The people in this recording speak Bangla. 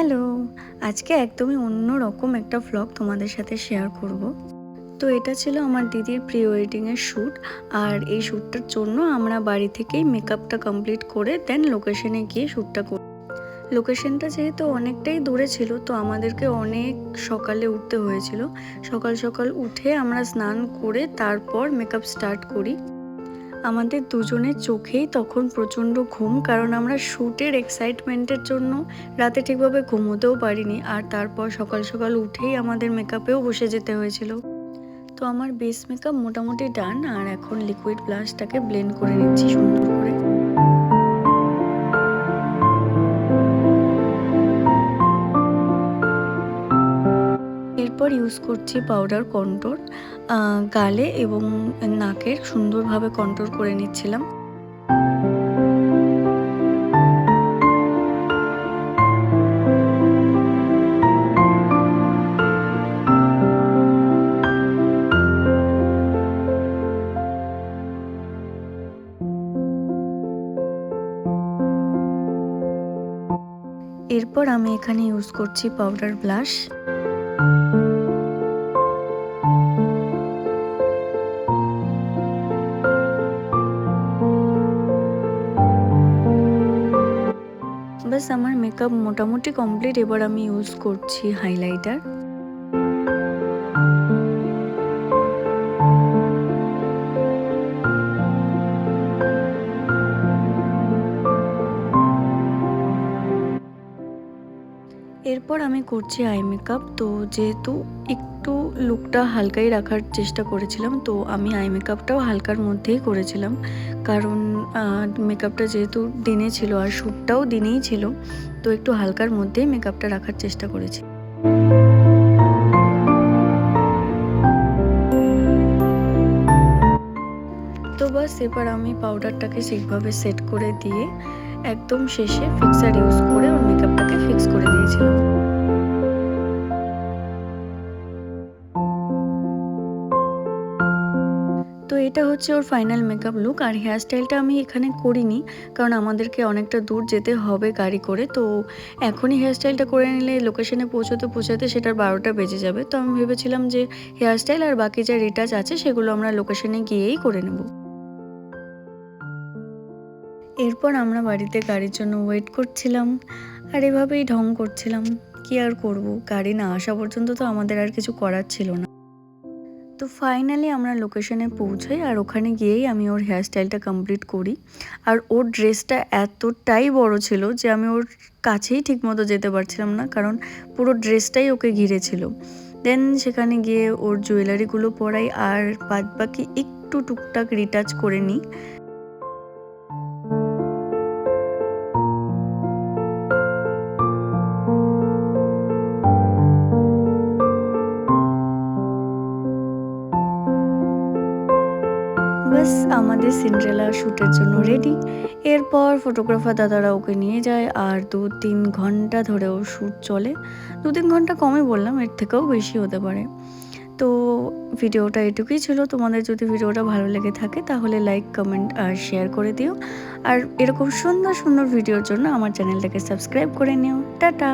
হ্যালো, আজকে একদমই অন্য রকম একটা ভ্লগ তোমাদের সাথে শেয়ার করব। তো এটা ছিল আমার দিদির প্রি ওয়েডিংয়ের শ্যুট আর এই শ্যুটটার জন্য আমরা বাড়ি থেকেই মেকআপটা কমপ্লিট করে দেন লোকেশনে গিয়ে শ্যুটটা করি লোকেশনটা যেহেতু অনেকটাই দূরে ছিল, তো আমাদেরকে অনেক সকালে উঠতে হয়েছিল। সকাল সকাল উঠে আমরা স্নান করে তারপর মেকআপ স্টার্ট করি। আমাদের দুজনের চোখেই তখন প্রচণ্ড ঘুম, কারণ আমরা শ্যুটের এক্সাইটমেন্টের জন্য রাতে ঠিকভাবে ঘুমোতেও পারিনি। আর তারপর সকাল সকাল উঠেই আমাদের মেকআপেও বসে যেতে হয়েছিল। তো আমার বেস মেকআপ মোটামুটি ডান আর এখন লিকুইড ব্লাশটাকে ব্লেন্ড করে নিচ্ছি সুন্দর করে। এরপর ইউজ করছি পাউডার কন্ট্রোল গালে এবং নাকের সুন্দরভাবে কন্ট্রোল করে নিচ্ছিলাম। এরপর আমি এখানে ইউজ করছি পাউডার ব্লাশ ব্যাস আমার মেকআপ মোটামুটি কমপ্লিট এবার আমি ইউজ করছি হাইলাইটার এরপর আমি করছি আই মেকআপ। তো যেহেতু একটু লুকটা হালকাই রাখার চেষ্টা করেছিলাম, তো আমি আই মেকআপটাও হালকার মধ্যেই করেছিলাম। কারণ মেকআপটা যেহেতু দিনে ছিল আর শ্যুটটাও দিনেই ছিল, তো একটু হালকার মধ্যেই মেকআপটা রাখার চেষ্টা করেছি। তো বাস, এবার আমি পাউডারটাকে ঠিকভাবে সেট করে দিয়ে একদম শেষে ফিক্সার ইউজ করে ওর মেকআপটাকে ফিক্স করে দিয়েছিলাম। তো এটা হচ্ছে ওর ফাইনাল মেকআপ লুক আর হেয়ারস্টাইলটা আমি এখানে করিনি, কারণ আমাদেরকে অনেকটা দূর যেতে হবে গাড়ি করে। তো এখনই হেয়ারস্টাইলটা করে নিলে লোকেশনে পৌঁছতে পৌঁছাতে সেটার বারোটা বেজে যাবে। তো আমি ভেবেছিলাম যে হেয়ারস্টাইল আর বাকি যা রিটাচ আছে সেগুলো আমরা লোকেশনে গিয়েই করে নেব। এরপর আমরা বাড়িতে গাড়ির জন্য ওয়েট করছিলাম আর এভাবেই ঢং করছিলাম। কি আর করব? গাড়ি না আসা পর্যন্ত তো আমাদের আর কিছু করার ছিল না। তো ফাইনালি আমরা লোকেশনে পৌঁছাই আর ওখানে গিয়েই আমি ওর হেয়ারস্টাইলটা কমপ্লিট করি। আর ওর ড্রেসটা এতটাই বড় ছিল যে আমি ওর কাছেই ঠিকমতো যেতে পারছিলাম না, কারণ পুরো ড্রেসটাই ওকে ঘিরেছিল দেন সেখানে গিয়ে ওর জুয়েলারিগুলো পরাই আর বাদ বাকি একটু টুকটাক রিটাচ করে নিই। আমাদের সিন্ড্রেলা শ্যুটের জন্য রেডি এরপর ফটোগ্রাফার দাদারা ওকে নিয়ে যায় আর দু তিন ঘণ্টা ধরে ওর শ্যুট চলে। দু তিন ঘণ্টা কমই বললাম, এর থেকেও বেশি হতে পারে। তো ভিডিওটা এটুকুই ছিল। তোমাদের যদি ভিডিওটা ভালো লেগে থাকে তাহলে লাইক কমেন্ট আর শেয়ার করে দিও। আর এরকম সুন্দর সুন্দর ভিডিওর জন্য আমার চ্যানেলটাকে সাবস্ক্রাইব করে নিও। টাটা!